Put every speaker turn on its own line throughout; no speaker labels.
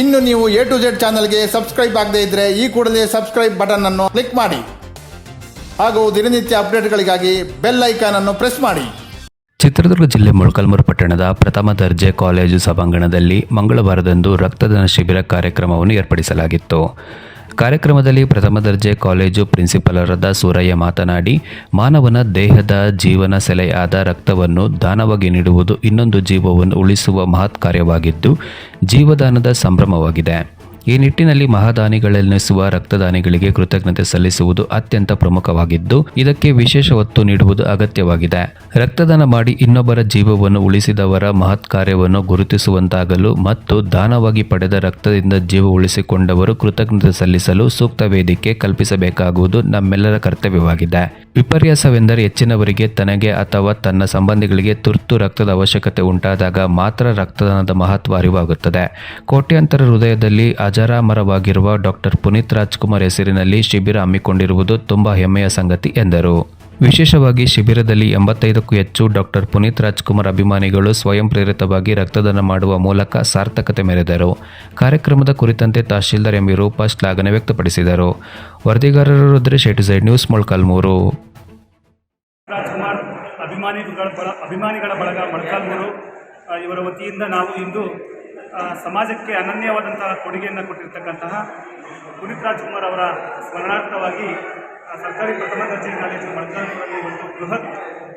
ಇನ್ನು ನೀವು A to Z ಚಾನಲ್ಗೆ ಸಬ್ಸ್ಕ್ರೈಬ್ ಆಗದೇ ಇದ್ರೆ ಈ ಕೂಡಲೇ ಸಬ್ಸ್ಕ್ರೈಬ್ ಬಟನ್ ಅನ್ನು ಕ್ಲಿಕ್ ಮಾಡಿ. ಹಾಗೂ ದಿನನಿತ್ಯ ಅಪ್ಡೇಟ್ಗಳಿಗಾಗಿ ಬೆಲ್ ಐಕಾನ್ ಅನ್ನು ಪ್ರೆಸ್ ಮಾಡಿ.
ಚಿತ್ರದುರ್ಗ ಜಿಲ್ಲೆ ಮೊಳಕಾಲ್ಮೂರು ಪಟ್ಟಣದ ಪ್ರಥಮ ದರ್ಜೆ ಕಾಲೇಜು ಸಭಾಂಗಣದಲ್ಲಿ ಮಂಗಳವಾರದಂದು ರಕ್ತದಾನ ಶಿಬಿರ ಕಾರ್ಯಕ್ರಮವನ್ನು ಏರ್ಪಡಿಸಲಾಗಿತ್ತು. ಕಾರ್ಯಕ್ರಮದಲ್ಲಿ ಪ್ರಥಮ ದರ್ಜೆ ಕಾಲೇಜು ಪ್ರಿನ್ಸಿಪಾಲರಾದ ಸೂರಯ್ಯ ಮಾತನಾಡಿ, ಮಾನವನ ದೇಹದ ಜೀವನ ಸೆಲೆಯಾದ ರಕ್ತವನ್ನು ದಾನವಾಗಿ ನೀಡುವುದು ಇನ್ನೊಂದು ಜೀವವನ್ನು ಉಳಿಸುವ ಮಹತ್ ಕಾರ್ಯವಾಗಿದ್ದು ಜೀವದಾನದ ಸಂಭ್ರಮವಾಗಿದೆ. ಈ ನಿಟ್ಟಿನಲ್ಲಿ ಮಹಾದಾನಿಗಳೆನಿಸುವ ರಕ್ತದಾನಿಗಳಿಗೆ ಕೃತಜ್ಞತೆ ಸಲ್ಲಿಸುವುದು ಅತ್ಯಂತ ಪ್ರಮುಖವಾಗಿದ್ದು, ಇದಕ್ಕೆ ವಿಶೇಷ ಒತ್ತು ನೀಡುವುದು ಅಗತ್ಯವಾಗಿದೆ. ರಕ್ತದಾನ ಮಾಡಿ ಇನ್ನೊಬ್ಬರ ಜೀವವನ್ನು ಉಳಿಸಿದವರ ಮಹತ್ ಕಾರ್ಯವನ್ನು ಗುರುತಿಸುವಂತಾಗಲು ಮತ್ತು ದಾನವಾಗಿ ಪಡೆದ ರಕ್ತದಿಂದ ಜೀವ ಉಳಿಸಿಕೊಂಡವರು ಕೃತಜ್ಞತೆ ಸಲ್ಲಿಸಲು ಸೂಕ್ತ ವೇದಿಕೆ ಕಲ್ಪಿಸಬೇಕಾಗುವುದು ನಮ್ಮೆಲ್ಲರ ಕರ್ತವ್ಯವಾಗಿದೆ. ವಿಪರ್ಯಾಸವೆಂದರೆ ಹೆಚ್ಚಿನವರಿಗೆ ತನಗೆ ಅಥವಾ ತನ್ನ ಸಂಬಂಧಿಗಳಿಗೆ ತುರ್ತು ರಕ್ತದ ಅವಶ್ಯಕತೆ ಉಂಟಾದಾಗ ಮಾತ್ರ ರಕ್ತದಾನದ ಮಹತ್ವ ಅರಿವಾಗುತ್ತದೆ. ಕೋಟ್ಯಾಂತರ ಹೃದಯದಲ್ಲಿ ಅಜರಾಮರವಾಗಿರುವ ಡಾಕ್ಟರ್ ಪುನೀತ್ ರಾಜ್ಕುಮಾರ್ ಹೆಸರಿನಲ್ಲಿ ಶಿಬಿರ ಹಮ್ಮಿಕೊಂಡಿರುವುದು ತುಂಬಾ ಹೆಮ್ಮೆಯ ಸಂಗತಿ ಎಂದರು. ವಿಶೇಷವಾಗಿ ಶಿಬಿರದಲ್ಲಿ ಎಂಬತ್ತೈದಕ್ಕೂ ಹೆಚ್ಚು ಡಾಕ್ಟರ್ ಪುನೀತ್ ರಾಜ್ಕುಮಾರ್ ಅಭಿಮಾನಿಗಳು ಸ್ವಯಂ ಪ್ರೇರಿತವಾಗಿ ರಕ್ತದಾನ ಮಾಡುವ ಮೂಲಕ ಸಾರ್ಥಕತೆ ಮೆರೆದರು. ಕಾರ್ಯಕ್ರಮದ ಕುರಿತಂತೆ ತಹಶೀಲ್ದಾರ್ ಎಂ ರೂಪ ಶ್ಲಾಘನೆ ವ್ಯಕ್ತಪಡಿಸಿದರು. ವರದಿಗಾರರು ರುದ್ರೆ ನ್ಯೂಸ್, ಮೊಳಕಾಲ್ಮೂರು.
ಅಭಿಮಾನಿಗಳ ಅಭಿಮಾನಿಗಳ ಬಳಗ ಮೊಳಕಾಲ್ಮೂರು ಇವರ ವತಿಯಿಂದ ನಾವು ಇಂದು ಸಮಾಜಕ್ಕೆ ಅನನ್ಯವಾದಂತಹ ಕೊಡುಗೆಯನ್ನು ಕೊಟ್ಟಿರ್ತಕ್ಕಂತಹ ಪುನೀತ್ ರಾಜ್ಕುಮಾರ್ ಅವರ ಸ್ಮರಣಾರ್ಥವಾಗಿ ಸರ್ಕಾರಿ ಪ್ರಥಮ ದರ್ಜೆ ಕಾಲೇಜು ಮೊಳಕಾಲ್ಮೂರಲ್ಲಿ ಒಂದು ಬೃಹತ್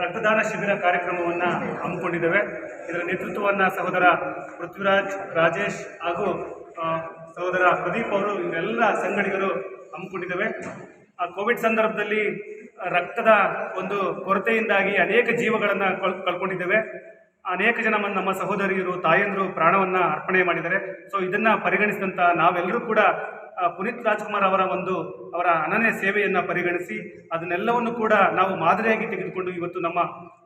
ರಕ್ತದಾನ ಶಿಬಿರ ಕಾರ್ಯಕ್ರಮವನ್ನು ಹಮ್ಮಿಕೊಂಡಿದ್ದೇವೆ. ಇದರ ನೇತೃತ್ವವನ್ನು ಸಹೋದರ ಪೃಥ್ವಿರಾಜ್, ರಾಜೇಶ್ ಹಾಗೂ ಸಹೋದರ ಪ್ರದೀಪ್ ಅವರು ಇವರೆಲ್ಲ ಸಂಗಡಿಗರು ಹಮ್ಮಿಕೊಂಡಿದ್ದೇವೆ. ಆ, ಕೋವಿಡ್ ಸಂದರ್ಭದಲ್ಲಿ ರಕ್ತದ ಒಂದು ಕೊರತೆಯಿಂದಾಗಿ ಅನೇಕ ಜೀವಗಳನ್ನು ಕಳ್, ಕಳ್ಕೊಂಡಿದ್ದೇವೆ. ಅನೇಕ ಜನ ನಮ್ಮ ಸಹೋದರಿಯರು, ತಾಯಂದರು ಪ್ರಾಣವನ್ನು ಅರ್ಪಣೆ ಮಾಡಿದ್ದಾರೆ. ಸೊ ಇದನ್ನು ಪರಿಗಣಿಸಿದಂಥ ನಾವೆಲ್ಲರೂ ಕೂಡ ಪುನೀತ್ ರಾಜ್ಕುಮಾರ್ ಅವರ ಒಂದು, ಅವರ ಅನನ್ಯ ಸೇವೆಯನ್ನು ಪರಿಗಣಿಸಿ, ಅದನ್ನೆಲ್ಲವನ್ನು ಕೂಡ ನಾವು ಮಾದರಿಯಾಗಿ ತೆಗೆದುಕೊಂಡು ಇವತ್ತು ನಮ್ಮ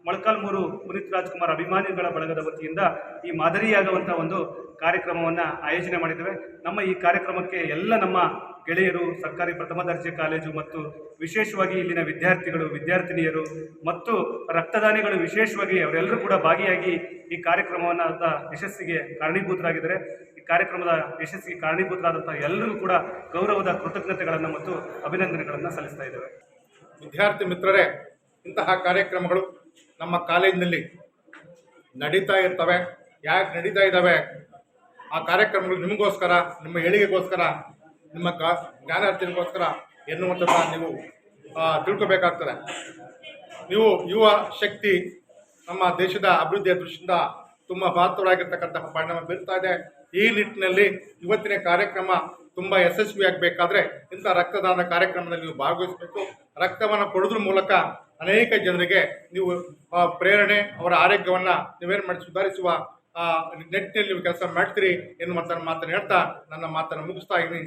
ಮೊಳಕಾಲ್ಮೂರು ಪುನೀತ್ ರಾಜ್ಕುಮಾರ್ ಅಭಿಮಾನಿಗಳ ಬಳಗದ ವತಿಯಿಂದ ಈ ಮಾದರಿಯಾಗುವಂಥ ಒಂದು ಕಾರ್ಯಕ್ರಮವನ್ನು ಆಯೋಜನೆ ಮಾಡಿದ್ದೇವೆ. ನಮ್ಮ ಈ ಕಾರ್ಯಕ್ರಮಕ್ಕೆ ಎಲ್ಲ ನಮ್ಮ ಗೆಳೆಯರು, ಸರ್ಕಾರಿ ಪ್ರಥಮ ದರ್ಜೆ ಕಾಲೇಜು ಮತ್ತು ವಿಶೇಷವಾಗಿ ಇಲ್ಲಿನ ವಿದ್ಯಾರ್ಥಿಗಳು, ವಿದ್ಯಾರ್ಥಿನಿಯರು ಮತ್ತು ರಕ್ತದಾನಿಗಳು ವಿಶೇಷವಾಗಿ ಅವರೆಲ್ಲರೂ ಕೂಡ ಭಾಗಿಯಾಗಿ ಈ ಕಾರ್ಯಕ್ರಮವನ್ನು ಯಶಸ್ಸಿಗೆ ಕಾರಣೀಭೂತರಾಗಿದ್ದಾರೆ. ಈ ಕಾರ್ಯಕ್ರಮದ ಯಶಸ್ಸಿಗೆ ಕಾರಣೀಭೂತರಾದಂಥ ಎಲ್ಲರೂ ಕೂಡ ಗೌರವದ ಕೃತಜ್ಞತೆಗಳನ್ನು ಮತ್ತು ಅಭಿನಂದನೆಗಳನ್ನು ಸಲ್ಲಿಸ್ತಾ ಇದ್ದೇವೆ
ವಿದ್ಯಾರ್ಥಿ ಮಿತ್ರರೇ, ಇಂತಹ ಕಾರ್ಯಕ್ರಮಗಳು ನಮ್ಮ ಕಾಲೇಜಿನಲ್ಲಿ ನಡೀತಾ ಇರ್ತವೆ. ಯಾಕೆ ನಡೀತಾ ಇದ್ದಾವೆ ಆ ಕಾರ್ಯಕ್ರಮಗಳು ನಿಮಗೋಸ್ಕರ, ನಿಮ್ಮ ಏಳಿಗೆಗೋಸ್ಕರ ನಿಮ್ಮ ಕಾ, ಜ್ಞಾನಾರ್ಜನೆಗೋಸ್ಕರ ಎನ್ನುವಂಥದ್ದು ನೀವು ತಿಳ್ಕೊಬೇಕಾಗ್ತದೆ. ನೀವು ಯುವ ಶಕ್ತಿ ನಮ್ಮ ದೇಶದ ಅಭಿವೃದ್ಧಿಯ ದೃಷ್ಟಿಯಿಂದ ತುಂಬ ಮಹತ್ವವಾಗಿರ್ತಕ್ಕಂತಹ ಪರಿಣಾಮ ಬೀರ್ತಾ ಇದೆ. ಈ ನಿಟ್ಟಿನಲ್ಲಿ ಇವತ್ತಿನ ಕಾರ್ಯಕ್ರಮ ತುಂಬ ಯಶಸ್ವಿಯಾಗಬೇಕಾದ್ರೆ ಇಂಥ ರಕ್ತದಾನ ಕಾರ್ಯಕ್ರಮದಲ್ಲಿ ನೀವು ಭಾಗವಹಿಸಬೇಕು. ರಕ್ತವನ್ನು ಕೊಡೋದ್ರ ಮೂಲಕ ಅನೇಕ ಜನರಿಗೆ ನೀವು ಪ್ರೇರಣೆ, ಅವರ ಆರೋಗ್ಯವನ್ನು ನೀವೇನು ಮಾಡಿ ಸುಧಾರಿಸುವ ನಿಟ್ಟಿನಲ್ಲಿ ನೀವು ಕೆಲಸ ಮಾಡ್ತೀರಿ ಎನ್ನುವಂಥ ಮಾತನ್ನು ಹೇಳ್ತಾ ನನ್ನ ಮಾತನ್ನು ಮುಗಿಸ್ತಾ ಇದ್ದೀನಿ.